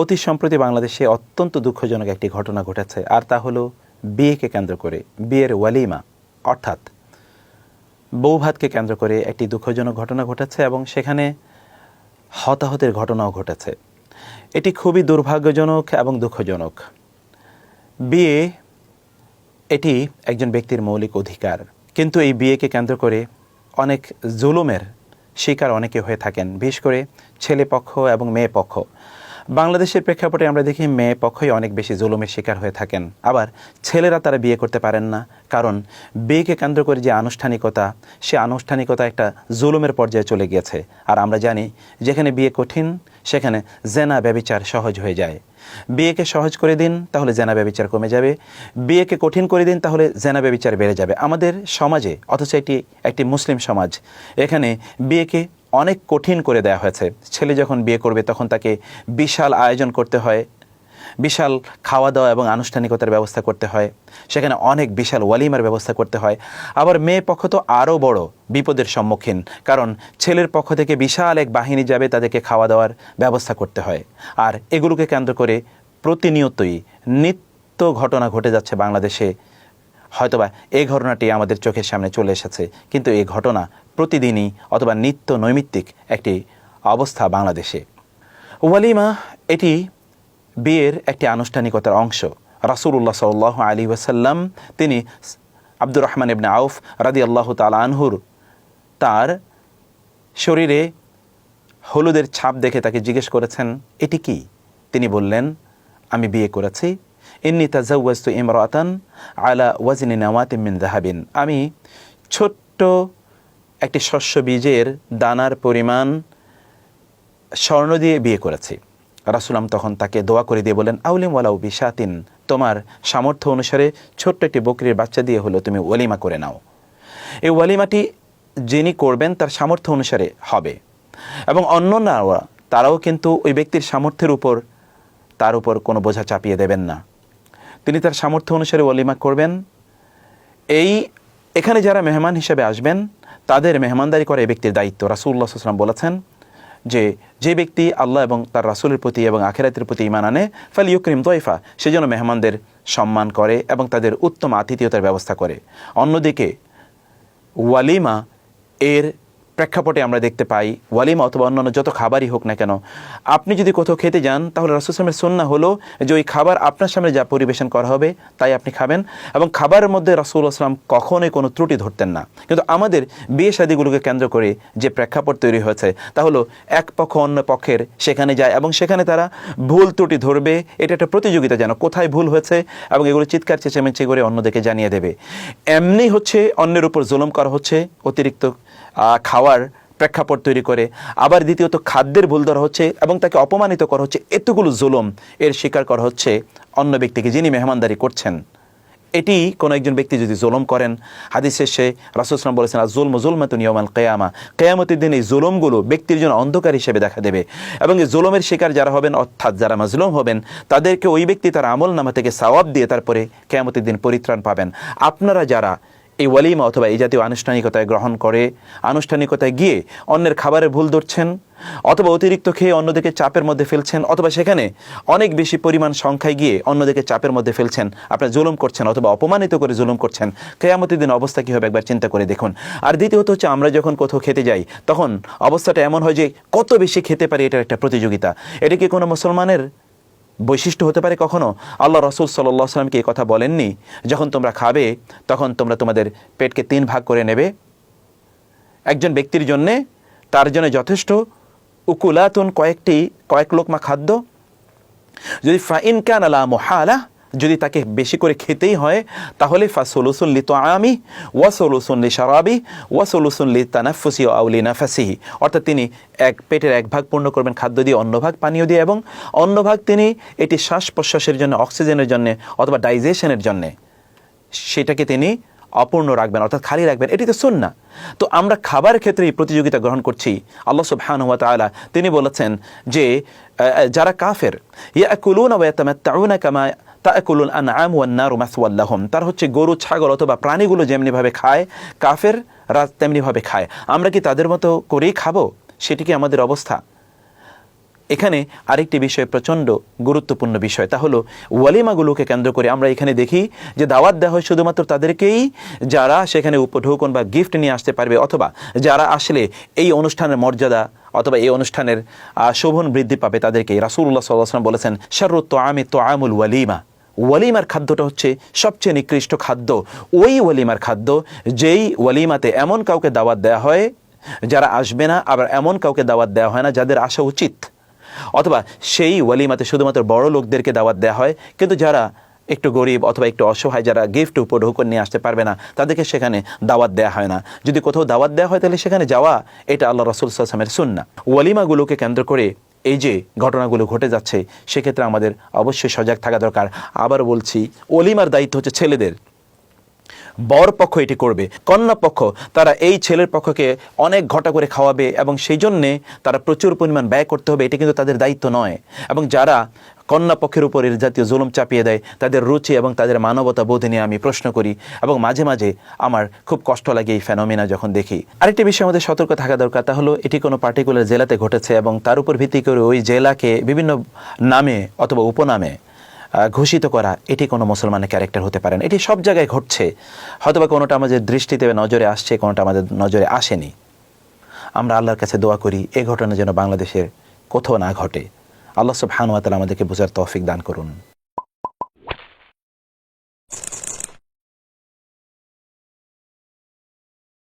অতি সম্প্রতি বাংলাদেশে অত্যন্ত দুঃখজনক একটি ঘটনা ঘটেছে, আর তা হলো বিয়েকে কেন্দ্র করে, বিয়ের ওয়ালিমা, অর্থাৎ বৌভাতকে কেন্দ্র করে একটি দুঃখজনক ঘটনা ঘটেছে এবং সেখানে হতাহতের ঘটনাও ঘটেছে। এটি খুবই দুর্ভাগ্যজনক এবং দুঃখজনক। বিয়ে, এটি একজন ব্যক্তির মৌলিক অধিকার, কিন্তু এই বিয়েকে কেন্দ্র করে অনেক জুলুমের শিকার অনেকে হয়ে থাকেন, বিশেষ করে ছেলে পক্ষ এবং মেয়ে পক্ষ বাংলাদেশের প্রেক্ষাপটে আমরা দেখি মেয়ে পক্ষই অনেক বেশি জুলুমের শিকার হয়ে থাকেন। আবার ছেলেরা তারা বিয়ে করতে পারেন না, কারণ বিয়েকে কেন্দ্র করে যে আনুষ্ঠানিকতা, সে আনুষ্ঠানিকতা একটা জুলুমের পর্যায়ে চলে গিয়েছে। আর আমরা জানি যেখানে বিয়ে কঠিন, সেখানে জেনা ব্যবিচার সহজ হয়ে যায়। বিয়েকে সহজ করে দিন, তাহলে জেনা ব্যবিচার কমে যাবে। বিয়েকে কঠিন করে দিন, তাহলে জেনা ব্যবিচার বেড়ে যাবে। আমাদের সমাজে, অথচ এটি একটি মুসলিম সমাজ, এখানে বিয়েকে অনেক কঠিন করে দেওয়া হয়েছে। ছেলে যখন বিয়ে করবে তখন তাকে বিশাল আয়োজন করতে হয়, বিশাল খাওয়া দাওয়া এবং আনুষ্ঠানিকতার ব্যবস্থা করতে হয়, সেখানে অনেক বিশাল ওয়ালিমার ব্যবস্থা করতে হয়। আবার মেয়ে পক্ষ তো আরও বড় বিপদের সম্মুখীন, কারণ ছেলের পক্ষ থেকে বিশাল এক বাহিনী যাবে তাদেরকে খাওয়া দাওয়ার ব্যবস্থা করতে হয়। আর এগুলোকে কেন্দ্র করে প্রতিনিয়তই নিত্য ঘটনা ঘটে যাচ্ছে বাংলাদেশে হয়তোবা এই ঘটনাটি আমাদের চোখের সামনে চলে এসেছে, কিন্তু এই ঘটনা প্রতিদিনই অথবা নিত্য নৈমিত্তিক একটি অবস্থা বাংলাদেশে। ওয়ালিমা, এটি বিয়ের একটি আনুষ্ঠানিকতার অংশ। রাসূলুল্লাহ সাল্লাহ আলী ওয়াসাল্লাম, তিনি আব্দুর রহমান ইবনে আউফ রাদি আল্লাহ তাল আনহুর তার শরীরে হলুদের ছাপ দেখে তাকে জিজ্ঞেস করেছেন, এটি কি? তিনি বললেন, আমি বিয়ে করেছি ইন্নি তাজাউয়াস্তু ইমরাতান আলা ওয়াজিনি নাওয়াতিম মিন জাহাবিন আমি ছোট্ট একটি শস্য বীজের দানার পরিমাণ স্বর্ণ দিয়ে বিয়ে করেছি। রাসুলাম তখন তাকে দোয়া করে দিয়ে বলেন আউলিম ওয়ালাউ বিশাতিন, তোমার সামর্থ্য অনুসারে ছোট্ট একটি বকরির বাচ্চা দিয়ে হলো তুমি ওয়ালিমা করে নাও। এই ওয়ালিমাটি যিনি করবেন তার সামর্থ্য অনুসারে হবে। এবং অন্যরা তারাও কিন্তু ওই ব্যক্তির সামর্থ্যের উপর, তার উপর কোনো বোঝা চাপিয়ে দেবেন না। তিনি তার সামর্থ্য অনুসারে ওয়ালিমা করবেন। এই, এখানে যারা মেহমান হিসেবে আসবেন, তাদের মেহমানদারি করা এই ব্যক্তির দায়িত্ব। রাসুল্লাহ সাল্লাম বলেছেন যে যে ব্যক্তি আল্লাহ এবং তার রাসুলের প্রতি এবং আখেরাতের প্রতি ইমান আনে ফাল ইউক্রিম তৈফা সে যেন মেহমানদের সম্মান করে এবং তাদের উত্তম আতিথেয়তার ব্যবস্থা করে। অন্যদিকে ওয়ালিমা এর প্রেক্ষাপটে আমরা দেখতে পাই, ওয়ালিমা অথবা অন্যান্য যত খাবারই হোক না কেন, আপনি যদি কোথাও খেতে যান, তাহলে রাসুসলামের সন্না হলো যে ওই খাবার আপনার সামনে যা পরিবেশন করা হবে, তাই আপনি খাবেন। এবং খাবারের মধ্যে রাসুল আসলাম কখনোই কোনো ত্রুটি ধরতেন না। কিন্তু আমাদের বিয়ে শাদিগুলোকে কেন্দ্র করে যে প্রেক্ষাপট তৈরি হয়েছে, তা হলো এক পক্ষ অন্য পক্ষের, সেখানে যায় এবং সেখানে তারা ভুল ত্রুটি ধরবে, এটা একটা প্রতিযোগিতা যেন কোথায় ভুল হয়েছে এবং এগুলো চিৎকার, চেঁচামেচি করে অন্যদেরকে জানিয়ে দেবে। এমনি হচ্ছে অন্যের উপর জুলুম করা হচ্ছে, অতিরিক্ত খাওয়ার প্রেক্ষাপট তৈরি করে। আবার দ্বিতীয়ত খাদ্যের ভুল ধরা হচ্ছে এবং তাকে অপমানিত করা হচ্ছে। এতগুলো জুলুম এর শিকার করা হচ্ছে অন্য ব্যক্তিকে যিনি মেহমানদারি করছেন। এটি কোনো একজন ব্যক্তি যদি জুলুম করেন হাদিস শেষে রাসুসলাম বলেছেন আর জুলম জুলমাতুন ইয়মাল কেয়ামা। কেয়ামতের দিন এই জুলুমগুলো ব্যক্তির জন্য অন্ধকার হিসেবে দেখা দেবে। এবং এই জুলমের শিকার যারা হবেন, অর্থাৎ যারা মাজলুম হবেন, তাদেরকে ওই ব্যক্তি তার আমল নামা থেকে সওয়াব দিয়ে তারপরে কেয়ামতের দিন পরিত্রাণ পাবেন। আপনারা যারা এই ওয়ালিমা অথবা এই জাতীয় আনুষ্ঠানিকতায় গ্রহণ করে, আনুষ্ঠানিকতায় গিয়ে অন্যের খাবারের ভুল ধরছেন, অথবা অতিরিক্ত খেয়ে অন্যদিকে চাপের মধ্যে ফেলছেন, অথবা সেখানে অনেক বেশি পরিমাণ সংখ্যায় গিয়ে অন্যদিকে চাপের মধ্যে ফেলছেন, আপনার জুলুম করছেন অথবা অপমানিত করে জুলুম করছেন। কেয়ামতের দিন অবস্থা কী হবে একবার চিন্তা করে দেখুন। আর দ্বিতীয়ত হচ্ছে আমরা যখন কোথাও খেতে যাই, তখন অবস্থাটা এমন হয় যে কত বেশি খেতে পারি এটার একটা প্রতিযোগিতা। এটা কি কোনো মুসলমানের বৈশিষ্ট্য হতে পারে কখনো? আল্লাহ রসুল সাল্লাহ সাল্লামকে এই কথা বলেননি? যখন তোমরা খাবে, তখন তোমরা তোমাদের পেটকে তিন ভাগ করে নেবে। একজন ব্যক্তির জন্যে, তার জন্য যথেষ্ট। উকুলাতুন কয়েকটি, কয়েক লোকমা খাদ্য। যদি ফাইন কান আলা মোহালা যদি তাকে বেশি করে খেতেই হয়, তাহলে ফা সলুসুন লি তো আমি ওয়া সলুসুন লি সারাবি ওয়া সলুসুন লি তানাফুসি আউলি নাফাসিহি। অর্থাৎ তিনি এক পেটের এক ভাগ পূর্ণ করবেন খাদ্য দিয়ে, অন্য ভাগ পানীয় দিয়ে এবং অন্য ভাগ তিনি এটি শ্বাস প্রশ্বাসের জন্য, অক্সিজেনের জন্য অথবা ডাইজেশনের জন্যে সেটাকে তিনি অপূর্ণ রাখবেন, অর্থাৎ খালি রাখবেন। এটি তো শূন্য না তো আমরা খাবার ক্ষেত্রে প্রতিযোগিতা গ্রহণ করছি। আল্লাহ সুবহানুয়া তাআলা তিনি বলেছেন যে যারা কাফের, ইয়াকুলুনা ওয়া ইয়াতামাত্তাউনা কামা তাকুলুল আনআম ওয়ান নারু তার হচ্ছে গরু, ছাগল অথবা প্রাণীগুলো যেমনিভাবে খায়, কাফের রাত তেমনিভাবে খায়। আমরা কি তাদের মতো করেই খাব? সেটি কি আমাদের অবস্থা? এখানে আরেকটি বিষয় প্রচণ্ড গুরুত্বপূর্ণ বিষয়। তা হলো, ওয়ালিমাগুলোকে কেন্দ্র করে আমরা এখানে দেখি যে দাওয়াত দেওয়া হয় শুধুমাত্র তাদেরকেই যারা সেখানে উপঢৌকন বা গিফট নিয়ে আসতে পারবে, অথবা যারা আসলে এই অনুষ্ঠানের মর্যাদা অথবা এই অনুষ্ঠানের শোভন বৃদ্ধি পাবে তাদেরকে রাসুল্লাহ সাল্লাম বলেছেন শরত আমি তো আমুল ওয়ালিমা। ওয়ালিমার খাদ্যটা হচ্ছে সবচেয়ে নিকৃষ্ট খাদ্য। ওই ওয়ালিমার খাদ্য, যেই ওয়ালিমাতে এমন কাউকে দাওয়াত দেওয়া হয় যারা আসবে না, আবার এমন কাউকে দাওয়াত দেওয়া হয় না যাদের আসা উচিত। অথবা সেই ওয়ালিমাতে শুধুমাত্র বড় লোকদেরকে দাওয়াত দেওয়া হয়, কিন্তু যারা একটু গরিব অথবা একটু অসহায়, যারা গিফট উপঢৌকন নিয়ে আসতে পারবে না, তাদেরকে সেখানে দাওয়াত দেওয়া হয় না। যদি কোথাও দাওয়াত দেওয়া হয়, তাহলে সেখানে যাওয়া, এটা আল্লাহ রসুল সাল্লামের সুন্না ওয়ালিমাগুলোকে কেন্দ্র করে এই যে ঘটনাগুলো ঘটে যাচ্ছে, সেক্ষেত্রে আমাদের অবশ্যই সজাগ থাকা দরকার। আবার বলছি, অলিমার দায়িত্ব হচ্ছে ছেলেদের। বর পক্ষ এটি করবে, কন্যা পক্ষ, তারা এই ছেলের পক্ষকে অনেক ঘটা করে খাওয়াবে এবং সেই জন্যে তারা প্রচুর পরিমাণ ব্যয় করতে হবে, এটি কিন্তু তাদের দায়িত্ব নয়। এবং যারা কন্যা পক্ষের উপর জাতীয় জুলুম চাপিয়ে দেয়, তাদের রুচি এবং তাদের মানবতা বোধ নিয়ে আমি প্রশ্ন করি এবং মাঝে মাঝে আমার খুব কষ্ট লাগে এই ফেনোমিনা যখন দেখি। আরেকটি বিষয় আমাদের সতর্ক থাকা দরকার, তা হলো এটি কোনো পার্টিকুলার জেলাতে ঘটেছে এবং তার উপর ভিত্তি করে ওই জেলাকে বিভিন্ন নামে অথবা উপনামে ঘোষিত করা, এটি কোনো মুসলমানের ক্যারেক্টার হতে পারে না। এটি সব জায়গায় ঘটছে। হয়তোবা কোনোটা আমাদের দৃষ্টিতে নজরে আসছে, কোনোটা আমাদের নজরে আসেনি। আমরা আল্লাহর কাছে দোয়া করি, এ ঘটনা যেন বাংলাদেশের কোথাও না ঘটে। আল্লাহ সব হানুয়াতাল আমাদেরকে বোঝার তৌফিক দান করুন।